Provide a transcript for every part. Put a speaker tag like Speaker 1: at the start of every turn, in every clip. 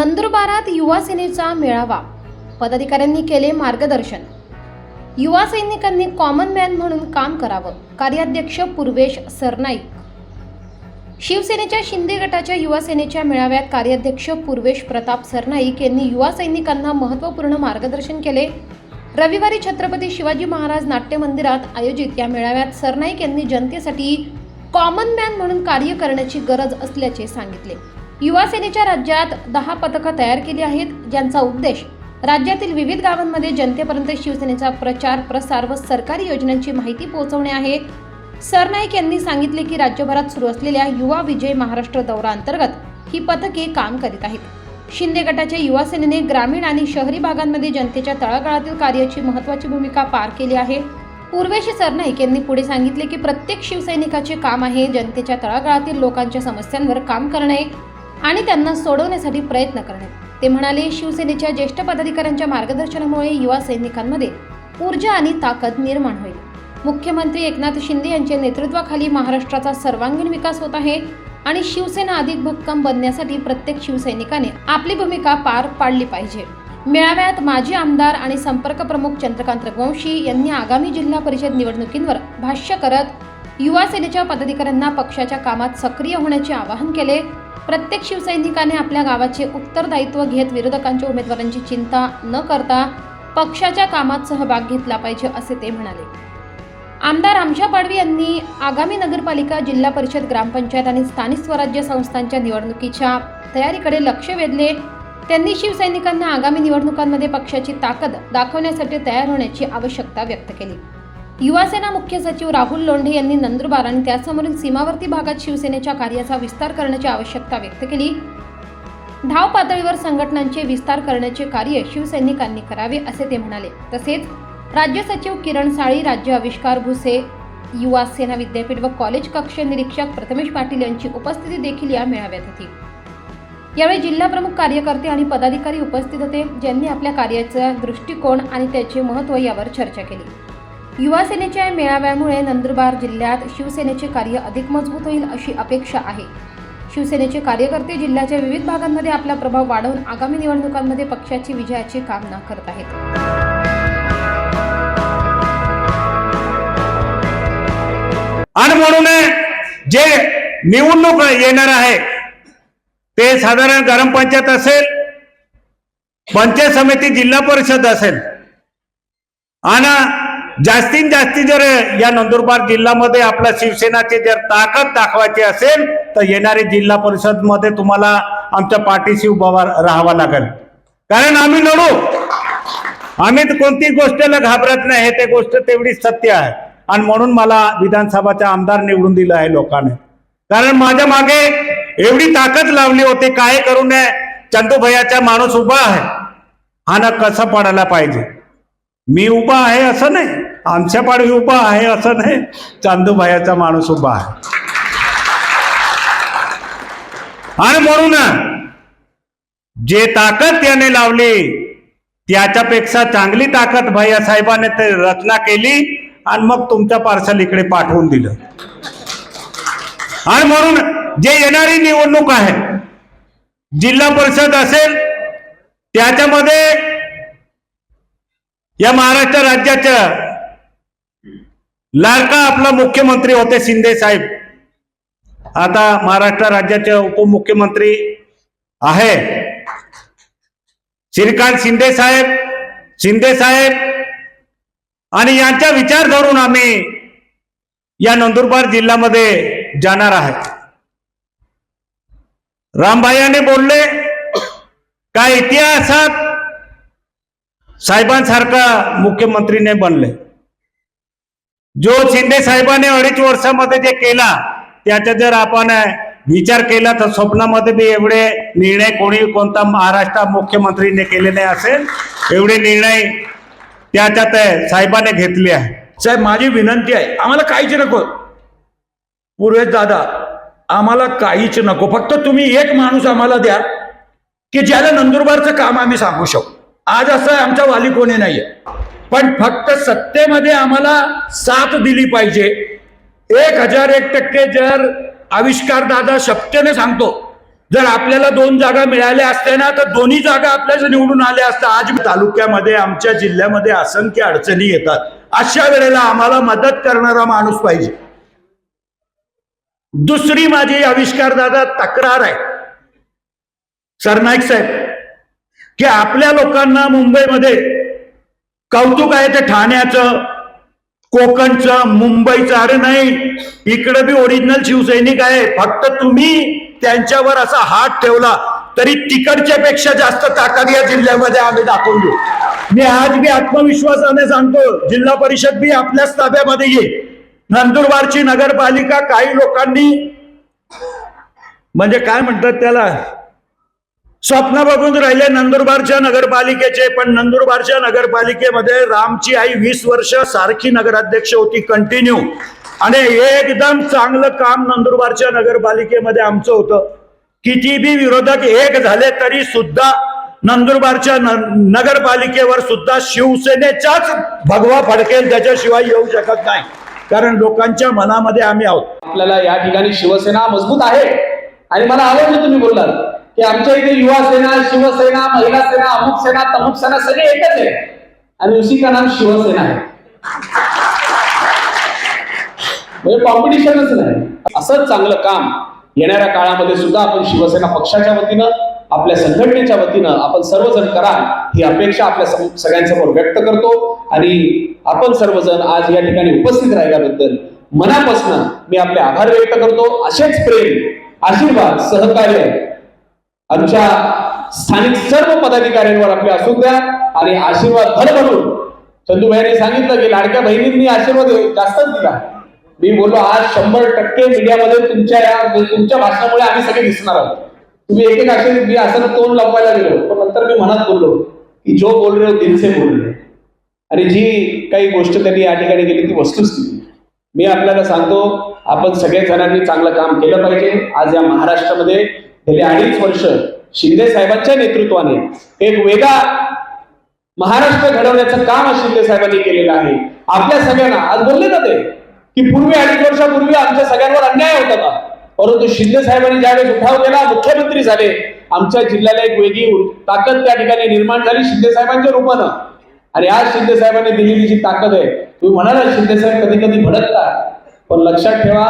Speaker 1: नंदुरबारात युवा सेनेचा मेळावा. पदाधिकाऱ्यांनी केले मार्गदर्शन. युवा सैनिकांनी कॉमन मॅन म्हणून काम करावं कार्याध्यक्ष पूर्वेश सरनाईक. शिवसेनेच्या शिंदे गटाच्या युवा सेनेच्या मेळाव्यात कार्याध्यक्ष पूर्वेश प्रताप सरनाईक यांनी युवा सैनिकांना महत्त्वपूर्ण मार्गदर्शन केले. रविवारी छत्रपती शिवाजी महाराज नाट्य मंदिरात आयोजित या मेळाव्यात सरनाईक यांनी जनतेसाठी कॉमन मॅन म्हणून कार्य करण्याची गरज असल्याचे सांगितले. युवा सेनेच्या राज्यात दहा पथकं तयार केली आहेत ज्यांचा उद्देश राज्यातील विविध गावांमध्ये जनतेपर्यंत शिवसेनेचा प्रचार प्रसार व सरकारी योजनांची माहिती पोहोचवणे आहे. सरनाईक यांनी सांगितले की राज्यभरात सुरू असलेल्या युवा विजय महाराष्ट्र दौरा अंतर्गत ही पथके काम करीत आहेत. शिंदे गटाच्या युवा सेनेने ग्रामीण आणि शहरी भागांमध्ये जनतेच्या तळागाळातील कार्याची महत्त्वाची भूमिका पार केली आहे. पूर्वेश सरनाईक यांनी पुढे सांगितले की प्रत्येक शिवसैनिकाचे काम आहे जनतेच्या तळागाळातील लोकांच्या समस्यांवर काम करणे. आणि त्यांना सोडवण्यासाठी प्रयत्न करणे ते म्हणाले शिवसेनेच्या ज्येष्ठ पदाधिकाऱ्यांच्या मार्गदर्शनामुळे युवा सैनिकांमध्ये ऊर्जा आणि ताकद निर्माण होईल. मुख्यमंत्री एकनाथ शिंदे यांच्या नेतृत्वाखाली महाराष्ट्राचा सर्वांगीण विकास होत आहे आणि शिवसेना अधिक भक्कम बनण्यासाठी प्रत्येक शिवसैनिकाने आपली भूमिका पार पाडली पाहिजे. मेळाव्यात माजी आमदार आणि संपर्क प्रमुख चंद्रकांत रघुवंशी यांनी आगामी जिल्हा परिषद निवडणुकींवर भाष्य करत युवा सेनेच्या पदाधिकाऱ्यांना पक्षाच्या कामात सक्रिय होण्याचे आवाहन केले. प्रत्येक शिवसैनिकाने आपल्या गावाचे उत्तरदायित्व घेत विरोधकांच्या उमेदवारांची चिंता न करता पक्षाच्या कामात सहभाग घेतला पाहिजे असे ते म्हणाले. आमदार आमशा पाडवी यांनी आगामी नगरपालिका जिल्हा परिषद ग्रामपंचायत आणि स्थानिक स्वराज्य संस्थांच्या निवडणुकीच्या तयारीकडे लक्ष वेधले. त्यांनी शिवसैनिकांना आगामी निवडणुकांमध्ये पक्षाची ताकद दाखवण्यासाठी तयार होण्याची आवश्यकता व्यक्त केली. युवासेना मुख्य सचिव राहुल लोंढे यांनी नंदुरबार आणि त्यासमोरील सीमावर्ती भागात शिवसेनेच्या कार्याचा विस्तार करण्याची आवश्यकता व्यक्त केली. धाव पातळीवर संघटनांचे विस्तार करण्याचे कार्य शिवसैनिकांनी करावे असे ते म्हणाले. तसेच राज्य सचिव किरण साळी राज्य आविष्कार भुसे युवा सेना विद्यापीठ व कॉलेज कक्ष निरीक्षक प्रथमेश पाटील यांची उपस्थिती देखील या मेळाव्यात होती. यावेळी जिल्हा प्रमुख कार्यकर्ते आणि पदाधिकारी उपस्थित होते ज्यांनी आपल्या कार्याचा दृष्टिकोन आणि त्याचे महत्त्व यावर चर्चा केली. युवा सेनेच्या मेळाव्यामुळे नंदुरबार जिल्ह्यात शिवसेनेचे कार्य अधिक मजबूत होईल अशी अपेक्षा आहे. शिवसेनेचे कार्यकर्ते जिल्ह्याच्या विविध भागांमध्ये आपला प्रभाव वाढवून आगामी निवडणुकांमध्ये पक्षाची विजयाची कामना करत आहेत.
Speaker 2: आणि म्हणून जे निवडणूक येणार आहे ते साधारण ग्रामपंचायत असेल पंचायत समिती जिल्हा परिषद असेल. आणि जास्तीत जास्ती जर या नंदुरबार जिल्ह्यामध्ये आपल्या शिवसेनाची जर ताकद दाखवायची असेल तर येणारे जिल्हा परिषदमध्ये तुम्हाला आमच्या पाठीशी उभा राहावा लागेल. कारण आम्ही लढू. आम्ही तर गोष्टीला घाबरत नाही हे ते गोष्ट तेवढी सत्य आहे. आणि म्हणून मला विधानसभाचा आमदार निवडून दिलं आहे लोकांनी. कारण माझ्या मागे एवढी ताकद लावली होती काय करू नये. चंदू भैयाचा माणूस उभा आहे. हा ना कसं पडायला पाहिजे? मी उभा आहे असं नाही. आमच्या पाडवी उभा आहे असं नाही. चांदूभायाचा माणूस उभा आहे. आणि म्हणून जे ताकद त्याने लावली त्याच्यापेक्षा चांगली ताकद भैया साहेबाने ते रचना केली आणि मग तुमच्या पार्सल इकडे पाठवून दिलं. आणि म्हणून जे येणारी निवडणूक आहे जिल्हा परिषद असेल त्याच्यामध्ये या महाराष्ट्र राज्याच्या लाडका आपला मुख्यमंत्री होते शिंदे साहेब. आता महाराष्ट्र राज्याचे उपमुख्यमंत्री आहे. श्रीकांत शिंदे साहेब शिंदे साहेब आणि यांचा विचार धरून आम्ही या नंदुरबार जिल्ह्यामध्ये जाणार आहे. रामभायाने बोलले का इतिहासात साहेबांसारखा मुख्यमंत्रीने बनले. जो शिंदे साहेबांनी अडीच वर्षामध्ये जे केला त्याचा जर आपण विचार केला तर स्वप्नामध्ये बी एवढे निर्णय कोणी कोणता महाराष्ट्र मुख्यमंत्रीने केले नाही असेल एवढे निर्णय त्याच्यात साहेबाने घेतले आहे.
Speaker 3: साहेब माझी विनंती आहे आम्हाला काहीच नको. पूर्वेश दादा आम्हाला काहीच नको. फक्त तुम्ही एक माणूस आम्हाला द्या की ज्याला नंदुरबारचं काम आम्ही सांगू शकू. आज असं आहे आमच्या वाली कोणी नाहीये. पण फक्त सत्तेमध्ये आम्हाला साथ दिली पाहिजे. एक हजार एक टक्के जर आविष्कार दादा शपथेने सांगतो जर आपल्याला दोन जागा मिळाल्या असत्या ना तर दोन्ही जागा आपल्याच निवडून आल्या असत्या आज तालुक्यामध्ये आमच्या जिल्ह्यामध्ये असंख्य अडचणी येतात. अशा वेळेला आम्हाला मदत करणारा माणूस पाहिजे. दुसरी माझी आविष्कार दादा तक्रार आहे. सरनाईक साहेब की आपल्या लोकांना मुंबईमध्ये कौतुक आहे ते ठाण्याचं कोकणचं मुंबईचं अरे नाही इकडे बी ओरिजिनल शिवसैनिक आहे. फक्त तुम्ही त्यांच्यावर असा हात ठेवला तरी तिकडच्या पेक्षा जास्त ताकद या जिल्ह्यामध्ये आम्ही दाखवून देऊ. मी आज बी आत्मविश्वासाने सांगतो जिल्हा परिषद बी आपल्याच ताब्यामध्ये ये नंदुरबारची नगरपालिका काही लोकांनी म्हणजे काय म्हणतात त्याला? स्वप्न बघून राहिले नंदुरबारच्या नगरपालिकेचे पण नंदुरबारच्या नगरपालिकेमध्ये रामची आई वीस वर्ष सारखी नगराध्यक्ष होती कंटिन्यू आणि एकदम चांगलं काम नंदुरबारच्या नगरपालिकेमध्ये आमचं होतं. किती बी विरोधक एक झाले तरी सुद्धा नंदुरबारच्या नगरपालिकेवर सुद्धा शिवसेनेच्याच भगवा फडकेल त्याच्याशिवाय येऊ शकत नाही. कारण लोकांच्या मनामध्ये आम्ही आहोत.
Speaker 4: आपल्याला या ठिकाणी शिवसेना मजबूत आहे. आणि मला आवडलं तुम्ही बोललात. की आमच्या इथे युवा सेना शिवसेना महिला सेना अमुक सेना तमुक सेना सगळे एकच आहे आणि उशी का नाम शिवसेना आहे. म्हणजे कॉम्पिटिशनच नाही. असंच चांगलं काम येणाऱ्या काळामध्ये सुद्धा आपण शिवसेना पक्षाच्या वतीनं आपल्या संघटनेच्या वतीनं आपण सर्वजण करा ही अपेक्षा आपल्या सगळ्यांसमोर व्यक्त करतो. आणि आपण सर्वजण आज या ठिकाणी उपस्थित राहिल्याबद्दल मनापासून मी आपले आभार व्यक्त करतो. असेच प्रेम आशीर्वाद सहकार्य आमच्या स्थानिक सर्व पदाधिकाऱ्यांवर आपले असू द्या आणि आशीर्वाद भर भरभरून चंदूभाईने सांगितलं की लाडक्या बहिणींनी आशीर्वाद जास्तच दिला. मी बोललो आज शंभर टक्के मीडियामध्ये तुमच्या या तुमच्या भाषणामुळे आम्ही सगळे दिसणार आहोत. तुम्ही एक एक असे मी असं तोंड लपवायला गेलो पण नंतर मी मनात बोललो की जो बोल रहे हो दिल से बोल रहे हो. आणि जी काही गोष्ट त्यांनी या ठिकाणी केली ती वस्तुस्थिती मी आपल्याला सांगतो आपण सगळे जणांनी चांगलं काम केलं पाहिजे. आज या महाराष्ट्रामध्ये गेली अडीच वर्ष शिंदे साहेबांच्या नेतृत्वाने एक वेगळा महाराष्ट्र घडवण्याचं काम शिंदे साहेबांनी केलेलं आहे. आपल्या सगळ्यांना आज बोलले ना ते की पूर्वी अडीच वर्षापूर्वी आमच्या सगळ्यांवर अन्याय होता का परंतु शिंदे साहेबांनी ज्यावेळेस उठाव केला मुख्यमंत्री झाले आमच्या जिल्ह्याला एक वेगळी ताकद त्या ठिकाणी निर्माण झाली शिंदे साहेबांच्या रूपानं. आणि आज शिंदे साहेबांनी दिलेली जी ताकद आहे तुम्ही म्हणाला शिंदे साहेब कधी कधी भडकतात. पण लक्षात ठेवा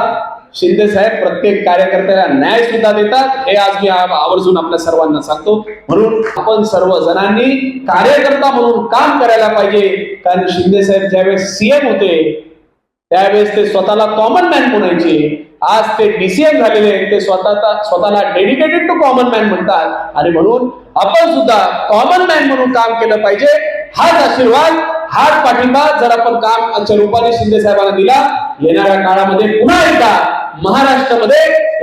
Speaker 4: शिंदे साहेब प्रत्येक कार्यकर्त्याला न्याय सुद्धा देतात. हे आज मी आवर्जून आपल्या सर्वांना सांगतो. म्हणून आपण सर्व जणांनी कार्यकर्ता म्हणून काम करायला पाहिजे. कारण शिंदे साहेब ज्यावेळेस सीएम होते त्यावेळेस ते स्वतःला कॉमन मॅन म्हणायचे. आज ते डीसीएम झालेले आहेत ते स्वतः स्वतःला डेडिकेटेड टू कॉमन मॅन म्हणतात. आणि म्हणून आपण सुद्धा कॉमन मॅन म्हणून काम केलं पाहिजे. हाच आशीर्वाद हाच पाठिंबा जर आपण काम आमच्या रूपाने शिंदे साहेबांना दिला येणाऱ्या काळामध्ये पुन्हा एकदा महाराष्ट्रामध्ये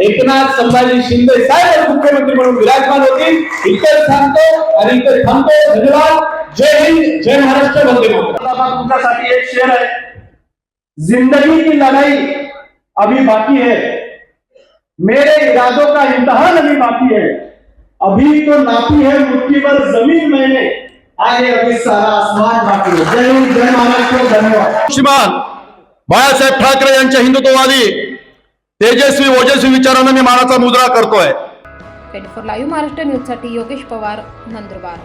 Speaker 4: एकनाथ संभाजी शिंदे साहेब मुख्यमंत्री म्हणून विराजमान होतील. इतर आणि इतर थांबतो. धन्यवाद. जय हिंद जय महाराष्ट्र वंदे
Speaker 5: तुमच्यासाठी एक शेर है ज़िंदगी की लड़ाई अभी बाकी है. मेरे इरादों का इम्तहान अभी बाकी है. अभी तो नापी है मुट्ठी पर ज़मीन मैंने. आगे अभी सारा आसमान बाकी है. जय हिंद जय महाराष्ट्र धन्यवाद.
Speaker 6: श्रीमान बाळासाहेब ठाकरे यांच्या हिंदुत्ववादी तेजस्वी ओजस्वी विचारांना मी मानाचा मुजरा करतोय.
Speaker 1: ट्वेंटी फोर लाईव्ह महाराष्ट्र न्यूजसाठी योगेश पवार नंदुरबार.